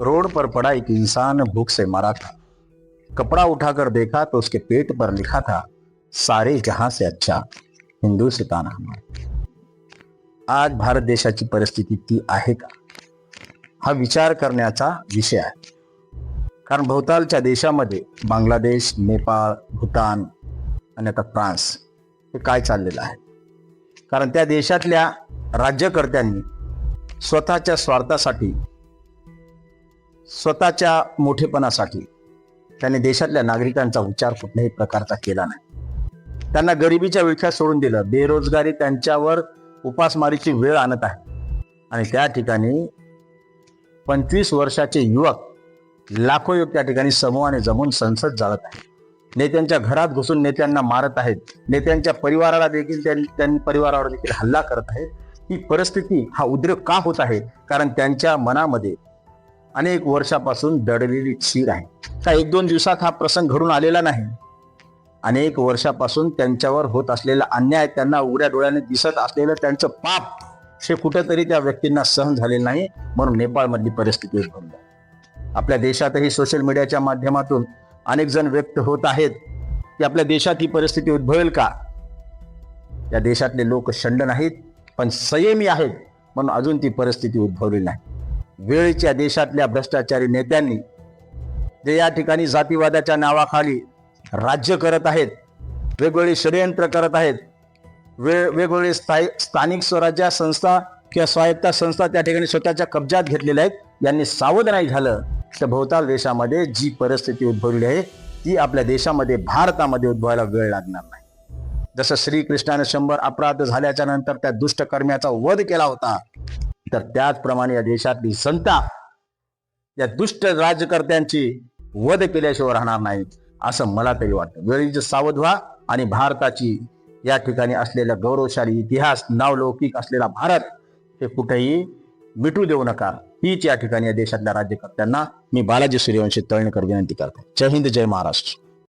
Road पर पड़ा एक इंसान भूख से मरा था। कपड़ा उठाकर देखा तो उसके पेट पर लिखा था सारे जहां से अच्छा हिंदुस्तान हमारा। आज भारत देशाची परिस्थिती ती आहे का? हा विचार करण्याचा विषय आहे. कारण भोवतालच्या देशामध्ये बांगलादेश नेपाळ भूतान आणि आता फ्रान्स हे काय चाललेलं आहे? कारण त्या देशातल्या राज्यकर्त्यांनी स्वतःच्या स्वार्थासाठी स्वतःच्या मोठेपणासाठी. त्यांनी देशातल्या नागरिकांचा विचार कुठल्याही प्रकारचा केला नाही. त्यांना गरिबीच्या विळख्यात सोडून दिलं. बेरोजगारी त्यांच्यावर उपासमारीची वेळ आणत आहे. आणि त्या ठिकाणी पंचवीस वर्षाचे युवक लाखो युवक त्या ठिकाणी समूहाने जमून संसद जाळत आहे. नेत्यांच्या घरात घुसून नेत्यांना मारत आहेत. नेत्यांच्या परिवाराला देखील त्यांनी परिवारावर देखील हल्ला करत आहेत. ही परिस्थिती हा उद्रेक का होत आहे? कारण त्यांच्या मनामध्ये अनेक वर्षापासून दडलेली चीर आहे. का एक दोन दिवसात हा प्रसंग घडून आलेला नाही. अनेक वर्षापासून त्यांच्यावर होत असलेला अन्याय त्यांना उघड्या डोळ्याने दिसत असलेलं त्यांचं पाप हे कुठेतरी त्या व्यक्तींना सहन झालेलं नाही म्हणून नेपाळमधली परिस्थिती उद्भवली आपल्या देशातही सोशल मीडियाच्या माध्यमातून अनेक जण व्यक्त होत आहेत की आपल्या देशात ही परिस्थिती उद्भवेल का? या देशातले लोक शंड नाहीत पण संयमी आहेत म्हणून अजून ती परिस्थिती उद्भवली नाही. वेळच्या देशातल्या भ्रष्टाचारी नेत्यांनी जे या ठिकाणी जातीवादाच्या नावाखाली राज्य करत आहेत वेगवेगळी षडयंत्र करत आहेत वेळ वेगवेगळे स्थायी स्थानिक स्वराज्य संस्था किंवा स्वायत्त संस्था त्या ठिकाणी स्वतःच्या कब्जात घेतलेल्या आहेत. यांनी सावध नाही झालं तर भोवताल देशामध्ये जी परिस्थिती उद्भवली आहे ती आपल्या देशामध्ये भारतामध्ये उद्भवायला वेळ लागणार नाही. जसं श्रीकृष्णाने शंभर अपराध झाल्याच्यानंतर त्या दुष्टकर्म्याचा वध केला होता तर त्याचप्रमाणे या देशातली संता या दुष्ट राजकर्त्यांची वध केल्याशिवाय राहणार नाही असं मला तरी वाटतं. वेळीच सावध व्हा आणि भारताची या ठिकाणी असलेला गौरवशाली इतिहास नावलौकिक असलेला भारत हे कुठेही मिटू देऊ नका. हीच या ठिकाणी या देशातल्या राज्यकर्त्यांना मी बालाजी सूर्यवंशी तळणकर विनंती करतो. जय हिंद जय महाराष्ट्र.